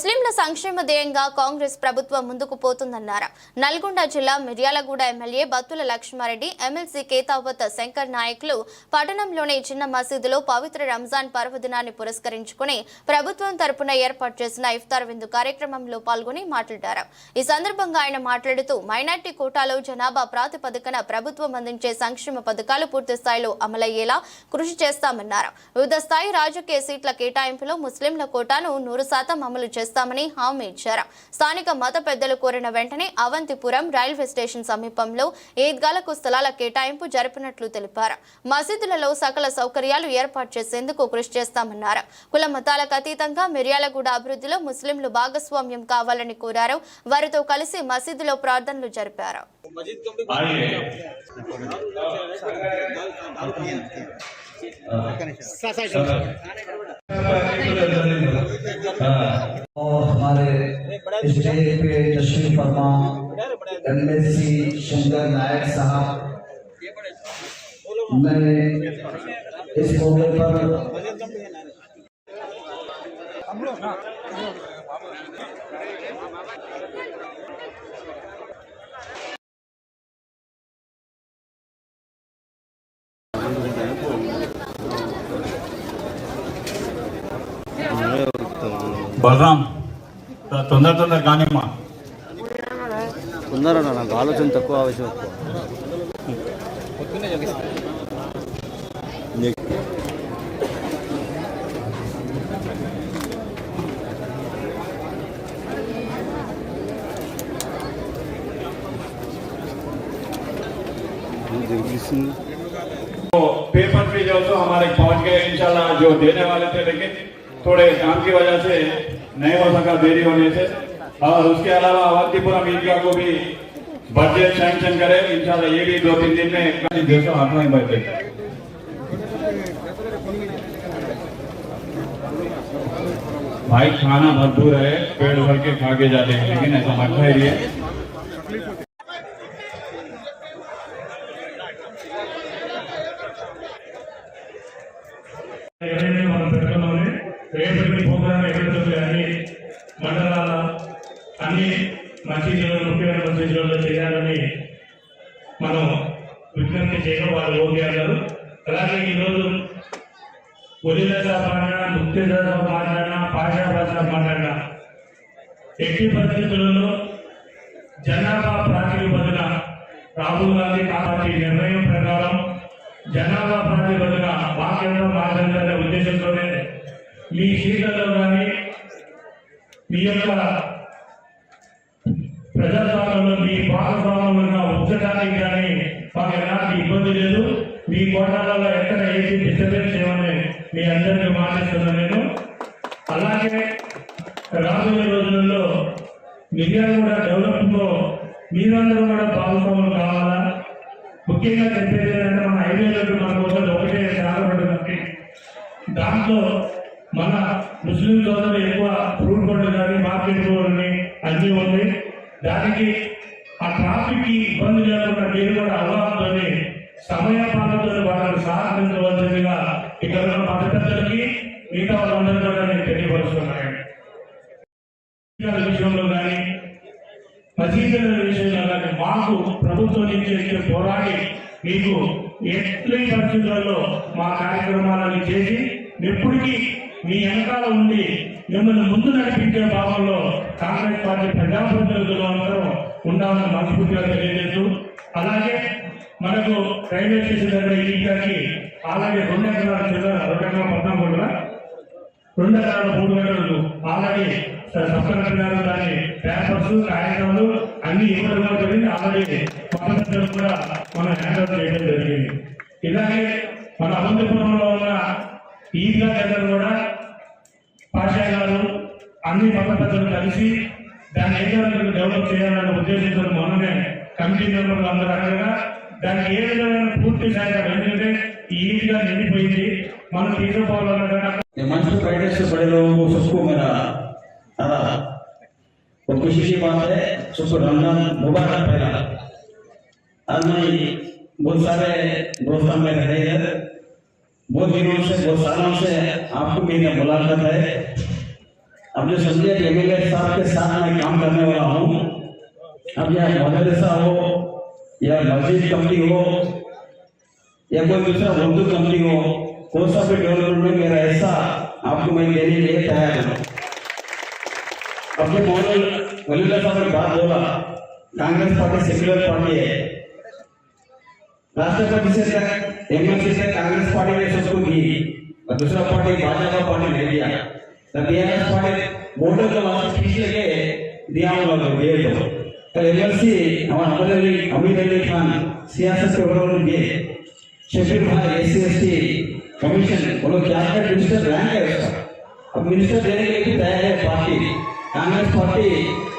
ముస్లింల సంక్షేమ ధ్యేయంగా కాంగ్రెస్ ప్రభుత్వం ముందుకు పోతుందన్నారు. నల్గొండ జిల్లా మిర్యాలగూడ ఎమ్మెల్యే బత్తుల లక్ష్మారెడ్డి ఎమ్మెల్సీ కేతావత్ శంకర్ నాయకులు పట్టణంలోని చిన్న మసీదులో పవిత్ర రంజాన్ పర్వదినాన్ని పురస్కరించుకుని ప్రభుత్వం తరపున ఏర్పాటు చేసిన ఇఫ్తార్ విందు కార్యక్రమంలో పాల్గొని మాట్లాడారు. ఈ సందర్భంగా ఆయన మాట్లాడుతూ మైనార్టీ కోటాలో జనాభా ప్రాతిపదికన ప్రభుత్వం అందించే సంక్షేమ పథకాలు పూర్తి స్థాయిలో అమలయ్యేలా కృషి చేస్తామన్నారు. వివిధ స్థాయి రాజకీయ సీట్ల కేటాయింపులో ముస్లింల కోటాను నూరు శాతం అమలు చేస్తారు చేస్తామని హామీ ఇచ్చారు. స్థానిక మత పెద్దలు కోరిన వెంటనే అవంతిపురం రైల్వే స్టేషన్ సమీపంలో ఈద్గాలకు స్థలాల కేటాయింపు జరిపినట్లు తెలిపారు. మసీదులలో సకల సౌకర్యాలు ఏర్పాటు చేసేందుకు కృషి చేస్తామన్నారు. కుల మతాలకు అతీతంగా మిర్యాలగూడ అభివృద్ధిలో ముస్లింలు భాగస్వామ్యం కావాలని కోరారు. వారితో కలిసి మసీదులో ప్రార్థనలు జరిపారు. और हमारे स्टेज पे तशरीफ़ फरमा। एमएससी शंकर नायक साहब। मैं इस मौके पर बलराम। తొందర తొందర కానిమ్మా తొందర నాకు ఆలోచన తక్కువ ఆవేశం ఎక్కువ तो पेपर पे जो तो हमारे पहुंच गए इंशाल्लाह जो देने वाले थे लेकिन थोड़े काम की वजह से नहीं हो सका, देरी होने से। और उसके अलावा अवंतीपुरम ईदगाह को भी बजट सैंक्शन करे, इंशाल्लाह ये भी दो तीन दिन में देशों में बैठे भाई, खाना भरपूर है, पेड़ भर के खा के जाते हैं, लेकिन ऐसा मत खाइए। మండలాల అన్ని మసీదులలో ముఖ్యమైన మసీదులలో చేయాలని మనం విజ్ఞప్తి చేయడం వాళ్ళు ఓకే అన్నారు. అలాగే ఈరోజు ఒలిదశ మాట్లాడినా ముక్తి దశ మాట్లాడినా పాషా భాష మాట్లాడినా ఎట్టి పరిస్థితులలో జనాభా ప్రాతిపదిన రాహుల్ గాంధీ పార్టీ నిర్ణయం ప్రకారం జనాభా ప్రాతిపదిన వాక్యంలో మాట్లాడాలనే ఉద్దేశంతోనే మీ సీట్లలో కానీ మీ యొక్క ప్రజాస్వామ్యంలో మీ భాగస్వామ్యంలో ఉంచడానికి కానీ మాకు ఎలాంటి ఇబ్బంది లేదు. మీ కోటాలలో ఎక్కడ ఏది డిస్టర్బెన్స్ చేయమని మీ అందరికీ మాట్లాడుతున్నాను నేను. అలాగే రాబోయే రోజులలో మిర్యాలు కూడా డెవలప్లో మీరందరూ కూడా భాగస్వాములు కావాలా? ముఖ్యంగా చెప్పేది ఏంటంటే మన హైవేలకు మన కోసం ఒకటే సాగబడి ఉంది దాంట్లో మన ముస్లిం సోదరులు ఎక్కువ ఫ్రూట్ పండ్లు కానీ మార్కెట్ కానీ అన్నీ ఉంది దానికి ఆ ట్రాఫిక్కి ఇబ్బంది లేకుండా మీరు కూడా అలవాటుతో సమయపాలతో వాళ్ళని సహకరించవలసిందిగా ఇక్కడ ఉన్న మత పెద్దలకి మిగతా వాళ్ళందరూ కూడా నేను తెలియపరుస్తున్నాను. విషయంలో కానీ మసీదుల విషయంలో కానీ మాకు ప్రభుత్వం నుంచి వచ్చే పోరాడి మీకు ఎట్లే పరిస్థితులలో మా కార్యక్రమాలను చేసి ఎప్పటికీ మీ వెనకాల ఉండి మిమ్మల్ని ముందు నడిపించే భావంలో కాంగ్రెస్ పార్టీ ప్రజాప్రతినిధులు అందరూ ఉండాలని మనస్ఫూర్తిగా తెలియజేస్తూ అలాగే మనకు రైల్వే స్టేషన్ దగ్గర ఈగాకి అలాగే రెండు ఎకరాల చిల్లర రెండు ఎకరాల పద్నాలుగు కూడా రెండు ఎకరాల మూడు గంటలు అలాగే సబ్స్క్రైబర్ దాని పేపర్స్ కాగితాలు అన్ని ఇవ్వడంలో జరిగింది అలాగే పక్కన కూడా మనం హ్యాండ్ చేయడం జరిగింది. ఇలాగే మన అనంతపురంలో ఉన్న ఈద్గా దగ్గర కూడా పాషా గారు అన్ని మత పెద్దలు కలిసి దాన్ని ఏ విధంగా డెవలప్ చేయాలనే ఉద్దేశంతో మొన్ననే కమిటీ మెంబర్లు అందరూ అడగగా దానికి ఏ విధమైన పూర్తి సహాయం ఎందుకంటే ఈ ఈద్గా నిండిపోయింది మనం తీసుకుపోవాలన్నా ये मंच पे बैठे से बड़े लोगों को सबको मेरा अदा और खुशी की बात है सबको रमजान मुबारक पहला आज मैं बहुत सारे दोस्तों में रहे हैं बहुत दिनों से, बहुत सालों से आपको मेरी मुलाकात है। अब जो समझे एम साहब के साथ मैं काम करने वाला हूँ। अब यह मदरसा हो, या मस्जिद कमेटी हो, या कोई दूसरा उर्दू कमेटी हो, कौन सा भी डेवलपमेंट मेरा ऐसा आपको मैं देने के लिए तैयार हूँ। अपने मॉडल वलीला साहब ने बात बोला, कांग्रेस पार्टी सेक्युलर पार्टी है। राष्ट्रपति से तक एमएलसी से कांग्रेस पार्टी ने सबको दी, और दूसरा पार्टी भाजपा पार्टी ने दिया। तो बीआरएस पार्टी वोटों के वापस खींच लेके दिया हम लोग दिए तो। तो एमएलसी हमारा अमीर अली अमीर अली खान सियासत के उन्होंने दिए। शफीर भाई एस सी एस कमीशन वो लोग कैबिनेट मिनिस्टर रैंक है उसका? अब मिनिस्टर देने के लिए तैयार है पार्टी। कांग्रेस पार्टी